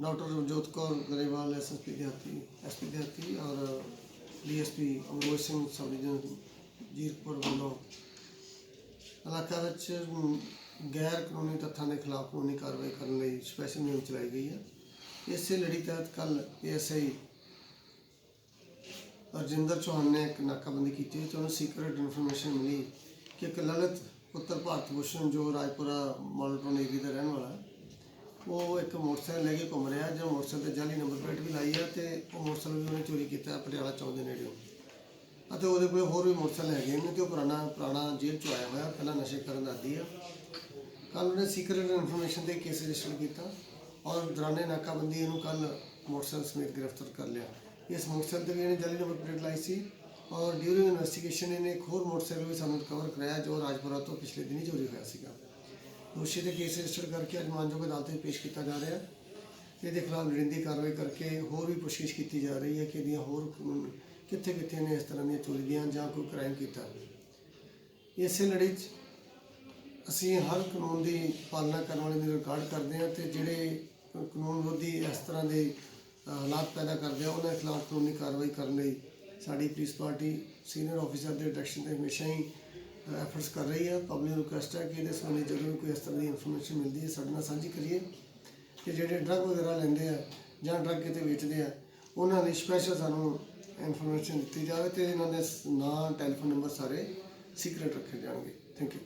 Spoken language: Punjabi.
doctor Ravjot Kaur Grewal S S P देहाती एस पी देहाती और D S P Amroz Singh subdivision Zirakpur ਵੱਲੋਂ ਇਲਾਕਾ ਵਿੱਚ ਅਮ, ਗੈਰ ਕਾਨੂੰਨੀ ਤੱਥਾਂ ਦੇ ਖਿਲਾਫ ਕਾਨੂੰਨੀ ਕਾਰਵਾਈ ਕਰਨ ਲਈ ਸਪੈਸ਼ਲ ਮੁਹਿੰਮ ਚਲਾਈ ਗਈ ਹੈ ਇਸੇ ਲੜੀ ਤਹਿਤ ਕੱਲ ਏਐਸਆਈ ਰਜਿੰਦਰ ਚੌਹਾਨ ਨੇ ਇੱਕ ਨਾਕਾਬੰਦੀ ਕੀਤੀ ਤੇ ਉਹਨੂੰ ਸੀਕ੍ਰੇਟ ਇਨਫੋਰਮੇਸ਼ਨ ਮਿਲੀ ਕਿ ਇੱਕ ਲਲਿਤ ਪੁੱਤਰ ਭਾਰਤ ਭੂਸ਼ਣ ਜੋ ਰਾਜਪੁਰਾ ਮਾਲਟਨ ਏਰੀਆ ਦਾ ਰਹਿਣ ਵਾਲਾ ਹੈ ਉਹ ਇੱਕ ਮੋਟਰਸਾਈਕਲ ਲੈ ਕੇ ਘੁੰਮ ਰਿਹਾ ਜੋ ਮੋਟਰਸਾਈਕਲ ਤੇ ਜਾਲੀ ਨੰਬਰ ਪਲੇਟ ਵੀ ਲਾਈ ਹੈ ਤੇ ਉਹ ਮੋਟਰਸਾਈਕਲ ਵੀ ਉਹਨੇ ਚੋਰੀ ਕੀਤਾ, ਪਟਿਆਲਾ ਚੌਂਕ ਦੇ ਨੇੜਿਓਂ। ਅਤੇ ਉਹਦੇ ਕੋਲ ਹੋਰ ਵੀ ਮੋਟਰਸਾਈਕਲ ਹੈਗੇ ਨੇ ਤੇ ਉਹ ਪੁਰਾਣਾ ਪੁਰਾਣਾ ਜੇਲ੍ਹ ਚੋਂ ਆਇਆ ਹੋਇਆ, ਪਹਿਲਾਂ ਨਸ਼ੇ ਕਰਨ ਦਾ ਆਦੀ ਆ। ਕੱਲ ਉਹਨੇ ਸੀਕ੍ਰੇਟ ਇਨਫੋਰਮੇਸ਼ਨ ਤੇ ਕੇਸ ਰਜਿਸਟਰ ਕੀਤਾ ਔਰ ਦੌਰਾਨੇ ਨਾਕਾਬੰਦੀ ਇਹਨੂੰ ਕੱਲ ਮੋਟਰਸਾਈਕਲ ਸਮੇਤ ਗ੍ਰਿਫਤਾਰ ਕਰ ਲਿਆ। ਇਸ ਮੋਟਰਸਾਈਕਲ ਤੇ ਵੀ ਇਹਨੇ ਜਾਲੀ ਨੰਬਰ ਪਲੇਟ ਲਾਈ ਸੀ ਔਰ ਡਿਊਰਿੰਗ ਇਨਵੈਸਟੀਗੇਸ਼ਨ ਇਹਨੇ ਇੱਕ ਹੋਰ ਮੋਟਰਸਾਈਕਲ ਵੀ ਸਾਨੂੰ ਰਿਕਵਰ ਕਰਾਇਆ, ਜੋ ਰਾਜਪੁਰਾ ਤੋਂ ਪਿਛਲੇ ਦਿਨੀ ਚੋਰੀ ਹੋਇਆ ਸੀਗਾ। ਦੋਸ਼ੀ ਦੇ ਕੇਸ ਰਜਿਸਟਰ ਕਰਕੇ ਅੱਜ ਮਾਨਯੋਗ ਅਦਾਲਤ ਵਿੱਚ ਪੇਸ਼ ਕੀਤਾ ਜਾ ਰਿਹਾ ਹੈ। ਇਹਦੇ ਖਿਲਾਫ ਲੋੜੀਂਦੀ ਕਾਰਵਾਈ ਕਰਕੇ ਹੋਰ ਵੀ ਪੁੱਛਗਿੱਛ ਕੀਤੀ ਜਾ ਰਹੀ ਹੈ ਕਿ ਇਹਦੀਆਂ ਹੋਰ ਕਿੱਥੇ ਕਿੱਥੇ ਨੇ ਇਸ ਤਰ੍ਹਾਂ ਦੀਆਂ ਚੋਰੀ ਦੀਆਂ ਜਾਂ ਕੋਈ ਕ੍ਰਾਈਮ ਕੀਤਾ। ਇਸੇ ਲੜੀ 'ਚ ਅਸੀਂ ਹਰ ਕਾਨੂੰਨ ਦੀ ਪਾਲਣਾ ਕਰਨ ਵਾਲੇ ਦੀ ਰਿਕਾਰਡ ਕਰਦੇ ਹਾਂ ਤੇ ਜਿਹੜੇ ਕਾਨੂੰਨ ਵਿਰੋਧੀ ਇਸ ਤਰ੍ਹਾਂ ਦੇ ਹਾਲਾਤ ਪੈਦਾ ਕਰਦੇ ਆ, ਉਹਨਾਂ ਦੇ ਖਿਲਾਫ ਕਾਨੂੰਨੀ ਕਾਰਵਾਈ ਕਰਨ ਲਈ ਸਾਡੀ ਪੁਲਿਸ ਪਾਰਟੀ ਸੀਨੀਅਰ ਆਫੀਸਰ ਦੇ ਡਾਇਰੈਕਸ਼ਨ ਤੇ ਹਮੇਸ਼ਾ ਹੀ ਐਫਰਟਸ ਕਰ ਰਹੀ ਹੈ। ਪਬਲਿਕ ਰਿਕੁਐਸਟ ਹੈ ਕਿ ਇਹਦੇ ਸੰਬੰਧੀ ਜਦੋਂ ਵੀ ਕੋਈ ਇਸ ਤਰ੍ਹਾਂ ਦੀ ਇਨਫੋਰਮੇਸ਼ਨ ਮਿਲਦੀ ਹੈ, ਸਾਡੇ ਨਾਲ ਸਾਂਝੀ ਕਰੀਏ ਤੇ ਜਿਹੜੇ ਡਰੱਗ ਵਗੈਰਾ ਲੈਂਦੇ ਆ ਜਾਂ ਡਰੱਗ ਕਿਤੇ ਵੇਚਦੇ ਆ, ਉਹਨਾਂ ਦੀ ਸਪੈਸ਼ਲ ਸਾਨੂੰ ਇਨਫੋਰਮੇਸ਼ਨ ਦਿੱਤੀ ਜਾਵੇ ਤੇ ਇਹਨਾਂ ਦੇ ਨਾਂ ਟੈਲੀਫੋਨ ਨੰਬਰ ਸਾਰੇ ਸੀਕ੍ਰੇਟ ਰੱਖੇ ਜਾਣਗੇ। Thank you